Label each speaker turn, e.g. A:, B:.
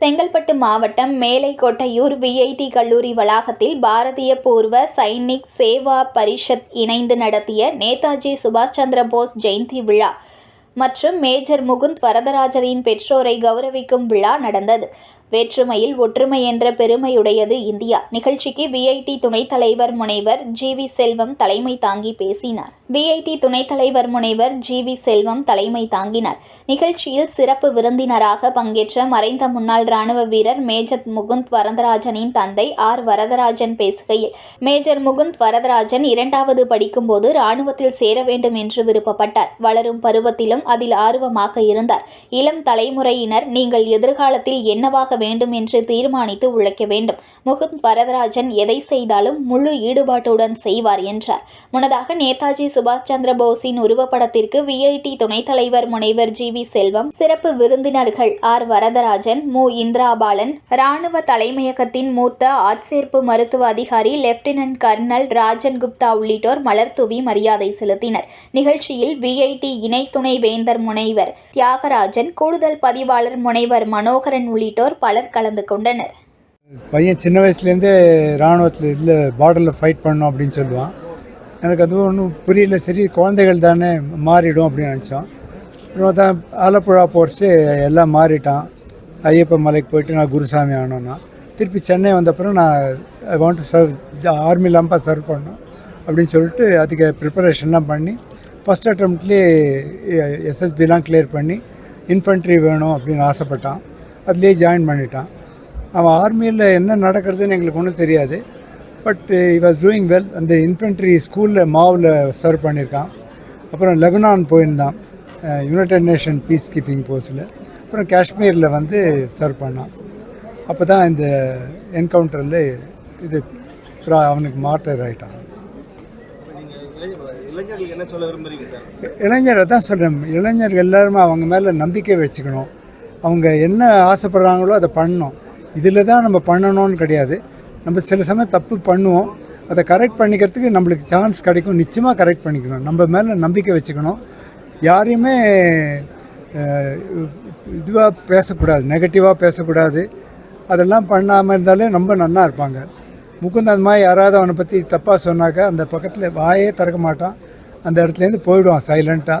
A: Chengalpattu மாவட்டம் Melakottaiyur VIT கல்லூரி வளாகத்தில் பாரதிய பூர்வ சைனிக் சேவா பரிஷத் இணைந்து நடத்திய நேதாஜி சுபாஷ் சந்திர போஸ் ஜெயந்தி விழா மற்றும் மேஜர் முகுந்த் வரதராஜரின் பெற்றோரை கௌரவிக்கும் விழா நடந்தது. வேற்றுமையில் ஒற்றுமை என்ற பெருமையுடையது இந்தியா. நிகழ்ச்சிக்கு விஐடி துணைத் தலைவர் முனைவர் ஜி வி செல்வம் தலைமை தாங்கி பேசினார். விஐடி துணைத் தலைவர் முனைவர் ஜி வி செல்வம் தலைமை தாங்கினார். நிகழ்ச்சியில் சிறப்பு விருந்தினராக பங்கேற்ற மறைந்த முன்னாள் ராணுவ வீரர் மேஜர் முகுந்த் வரதராஜனின் தந்தை ஆர் வரதராஜன் பேசுகையில் மேஜர் முகுந்த் வரதராஜன் இரண்டாவது படிக்கும்போது ராணுவத்தில் சேர வேண்டும் என்று விருப்பப்பட்டார். வளரும் பருவத்திலும் அதில் ஆர்வமாக இருந்தார். இளம் தலைமுறையினர் நீங்கள் எதிர்காலத்தில் என்னவாக வேண்டும் என்று தீர்மானித்து உழைக்க வேண்டும். முகுந்த் வரதராஜன் எதை செய்தாலும் முழு ஈடுபாட்டுடன் செய்வார் என்றார். முன்னதாக நேதாஜி சுபாஷ் சந்திர போஸின் உருவப்படத்திற்கு விஐடி துணைத் தலைவர் முனைவர் ஜி வி செல்வம் சிறப்பு விருந்தினர்கள் ஆர். வரதராஜன் மு. இந்திராபாலன் ராணுவ தலைமையகத்தின் மூத்த ஆட்சேர்ப்பு மருத்துவ அதிகாரி லெப்டினன்ட் கர்னல் ராஜன் குப்தா உள்ளிட்டோர் மலர்தூவி மரியாதை செலுத்தினர். நிகழ்ச்சியில் விஐடி இணை துணை வேந்தர் முனைவர் தியாகராஜன் கூடுதல் பதிவாளர் முனைவர் மனோகரன் உள்ளிட்டோர் பலர் கலந்து கொண்டனர்.
B: பையன் சின்ன வயசுலேருந்தே இராணுவத்தில் இதில் பார்டரில் ஃபைட் பண்ணோம் அப்படின்னு சொல்லுவான். எனக்கு அது ஒன்றும் புரியல சரி குழந்தைகள் தானே மாறிடும் அப்படின்னு நினச்சோம். அப்புறம் தான் ஆலப்புழா போர்ஸு எல்லாம் மாறிட்டான். ஐயப்ப மலைக்கு போயிட்டு நான் குருசாமி ஆனோன்னா திருப்பி சென்னை வந்தப்புறம் நான் I want to serve army Lamba serve பண்ணோம் அப்படின்னு சொல்லிட்டு அதுக்கு ப்ரிப்பரேஷன்லாம் பண்ணி ஃபஸ்ட் அட்டம்ப்ட்லேயே எஸ்எஸ்பிலாம் கிளியர் பண்ணி இன்ஃபென்ட்ரி வேணும் அப்படின்னு ஆசைப்பட்டான். அதுலேயே ஜாயின் பண்ணிட்டான். அவன் ஆர்மியில் என்ன நடக்கிறதுன்னு எங்களுக்கு ஒன்றும் தெரியாது. But he was doing well அந்த இன்ஃபென்ட்ரி ஸ்கூலில் மாவில் சர்வ் பண்ணியிருக்கான். அப்புறம் லெபனான் போயிருந்தான். யுனைடெட் நேஷன் பீஸ் கீப்பிங் போஸ்ட்டில் அப்புறம் காஷ்மீரில் வந்து சர்வ் பண்ணான். அப்போ தான் இந்த என்கவுண்டரில் இது அவனுக்கு மார்டர் ஆகிட்டான்
C: இளைஞர்கள் என்ன சொல்ல
B: தான் சொல்கிறேன் இளைஞர்கள் எல்லாருமே அவங்க மேலே நம்பிக்கை வச்சுக்கணும். அவங்க என்ன ஆசைப்படுறாங்களோ அதை பண்ணணும். இதில் தான் நம்ம பண்ணணும்னு கிடையாது. நம்ம சில சமயம் தப்பு பண்ணுவோம். அதை கரெக்ட் பண்ணிக்கிறதுக்கு நம்மளுக்கு சான்ஸ் கிடைக்கும். நிச்சயமாக கரெக்ட் பண்ணிக்கணும். நம்ம மேலே நம்பிக்கை வச்சுக்கணும். யாரையுமே இதுவாக பேசக்கூடாது. நெகட்டிவாக பேசக்கூடாது. அதெல்லாம் பண்ணாமல் இருந்தாலே ரொம்ப நல்லா இருப்பாங்க. முகுந்த் அந்த மாதிரி யாராவது அவனை பற்றி தப்பாக சொன்னாக்கா அந்த பக்கத்தில் வாயே திறக்க மாட்டான். அந்த இடத்துலேருந்து போயிடுவான் சைலண்ட்டாக